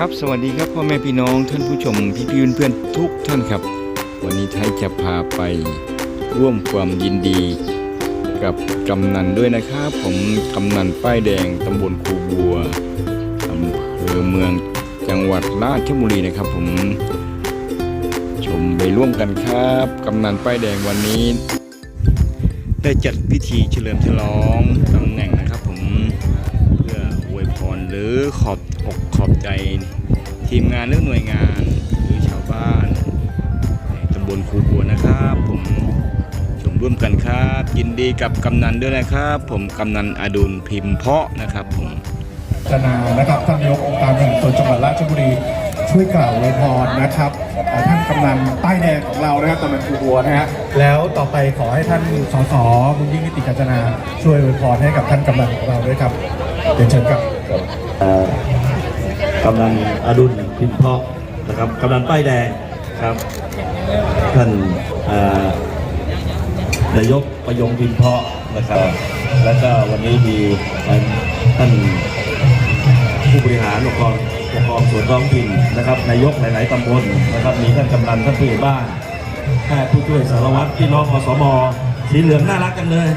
ครับสวัสดีครับพ่อแม่พี่น้องท่านผู้ชมพี่พี่เพื่อนๆทุกท่านครับ วันนี้ไทยจะพาไปร่วมความยินดี กับกำนันด้วยนะครับ ผมกำนันป้ายแดงตำบลคูบัวอำเภอเมืองจังหวัดราชบุรีนะครับ ผมชมไปร่วมกันครับกำนันป้ายแดงวันนี้ ได้จัดพิธีเฉลิมฉลองตำแหน่งนะครับ ผมเพื่ออวยพรหรือขอบอก อบใจทีมงานหรือหน่วยงานหรือชาวบ้านในตำบลคูบัวนะครับ ผมชมร่วมกันครับยินดีกับกำนันด้วยนะครับ ผมกำนันอดุลพิมพ์เพาะนะครับผมจนานะครับท่านนายกองค์การบริหารส่วนจังหวัดราชบุรีช่วยกล่าวอวยพรนะครับท่านกำนันป้แดงของเรานะครับกำนันคูบัวนะฮะแล้วต่อไปขอให้ท่านสสบุญยิ่งนิติกาญจนาช่วยอวยพรให้กับท่านกำนันของเราด้วยครับเรียนเชิญครับ กำนันอดุลพิมพ์เพาะนะครับกำนันป้ายแดงครับท่านนายกประยงพิมพ์เพาะนะครับ แล้วก็วันนี้มีท่านผู้บริหารองค์กรปกครองส่วนท้องถิ่นนะครับ นายกหลาย ๆตำบลนะครับ มีท่านกำนันท่านผู้ใหญ่บ้านแพทย์ผู้ช่วยสารวัตรพี่น้องอสมสีเหลืองน่ารักกันเลย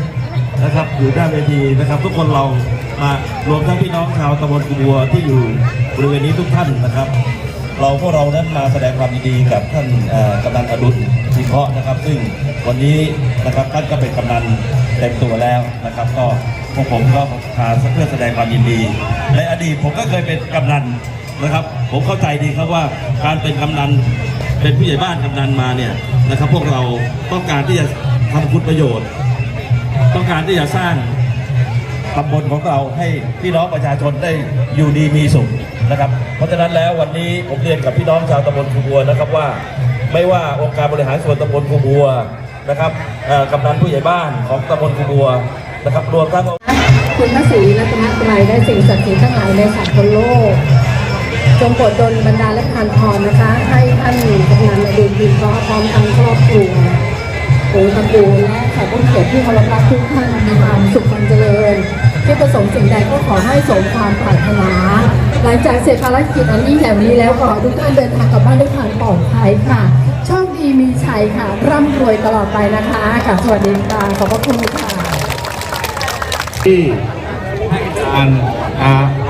นะครับอยู่ด้านเวทีนะครับ ทุกคนเรามารวมทั้งพี่น้องชาวตำบลกุบัวที่อยู่ บริเวณนี้ทุกท่านนะครับ เราพวกเรานั้นมาแสดงความยินดีกับท่านกำนันอดุลพิเพาะนะครับ ซึ่งวันนี้นะครับท่านก็เป็นกำนันเต็มตัวแล้วนะครับ ก็พวกผมก็พาเพื่อแสดงความยินดีในอดีตผมก็เคยเป็นกำนันนะครับ ผมเข้าใจดีครับว่าการเป็นกำนันเป็นผู้ใหญ่บ้านกำนันมาเนี่ยนะครับ พวกเราต้องการที่จะทำคุณประโยชน์ ต้องการที่จะสร้างตำบลของเราให้พี่น้องประชาชนได้อยู่ดีมีสุข นะครับ เพราะฉะนั้นแล้ววันนี้ผมเรียนกับพี่น้องชาวตำบลคูบัวนะครับว่า ไม่ว่าองค์การบริหารส่วนตำบลคูบัวนะครับกำนันผู้ใหญ่บ้านของตำบลคูบัวนะครับรวมทั้งคุณพระศรีรัตนตรัยและสิ่งศักดิ์สิทธิ์ทั้งหลายในสากลโลก จงโปรดดลบรรดาและทานพรนะคะ ให้ท่านกำนันดุลพิมพ์เพราะพร้อมทั้งครอบครัวโอ้ตระกูลและแขกผู้เกียรติที่เคารพรักทุกท่านมีความสุข ประสงค์สิ่งใดก็ขอให้สมความปรารถนา หลังจากเสร็จภารกิจอันยิ่งใหญ่นี้แล้วขอทุกท่านเดินทางกลับบ้านด้วยความปลอดภัยค่ะโชคดีมีชัยค่ะ ร่ำรวยตลอดไปนะคะค่ะสวัสดีค่ะขอบพระคุณค่ะที่ให้การ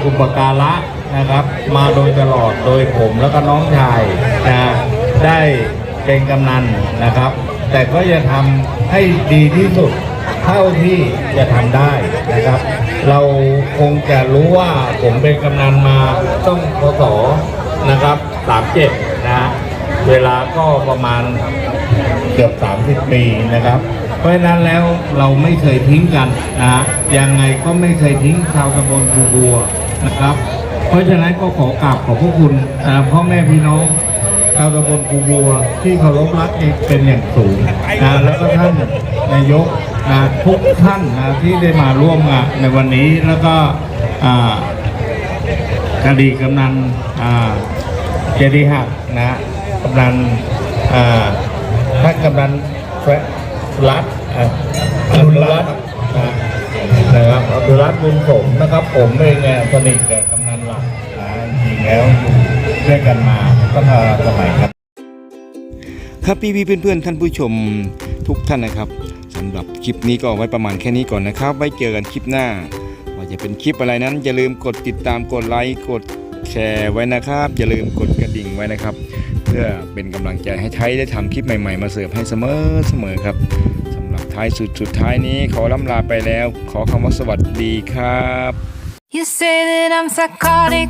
อุปการะนะครับ มาโดยตลอดโดยผมแล้วก็น้องชายนะได้เป็นกำนันนะครับ แต่ก็จะทำให้ดีที่สุด เท่าที่จะทำได้นะครับ เราคงจะรู้ว่าผมเป็นกำนันมาต้องพศนะครับ37นะฮะเวลาก็ประมาณเกือบ 30 ปีนะครับ เพราะฉะนั้นแล้วเราไม่เคยทิ้งกันนะยังไงก็ไม่เคยทิ้งชาวตำบลคูบัวนะครับ เพราะฉะนั้นก็ขอกราบขอบพระคุณพ่อแม่พี่น้อง ชาวตำบลคูบัว ที่เคารพรักเอกเป็นอย่างสูงนะแล้วก็ท่านนายกนะทุกท่านนะที่ได้มาร่วมงานในวันนี้แล้วก็อ่าคดีกำนันเจดีหักนะกำนันท่านกำนันแฟรัตรุลรัตนะครับอุลรัตบุญสมนะครับ ผมเองเนี่ยสนิทกับกำนันหลักนะจริงแล้วอยู่ ด้วยกันมาตั้งแต่สมัยครับ ครับพี่พี่เพื่อนๆ ท่านผู้ชมทุกท่านนะครับสำหรับคลิปนี้ก็เอาไว้ประมาณแค่นี้ก่อนนะครับ ไว้เจอกันคลิปหน้า ว่าจะเป็นคลิปอะไรนั้น อย่าลืมกดติดตามกดไลค์กดแชร์ไว้นะครับ อย่าลืมกดกระดิ่งไว้นะครับ เพื่อเป็นกำลังใจให้ไทยได้ทำคลิปใหม่ๆ มาเสิร์ฟให้เสมอเสมอครับสำหรับท้ายสุดสุดท้ายนี้ขอล่ำลาไปแล้ว ขอคำว่าสวัสดีครับ You say that I'm psychotic,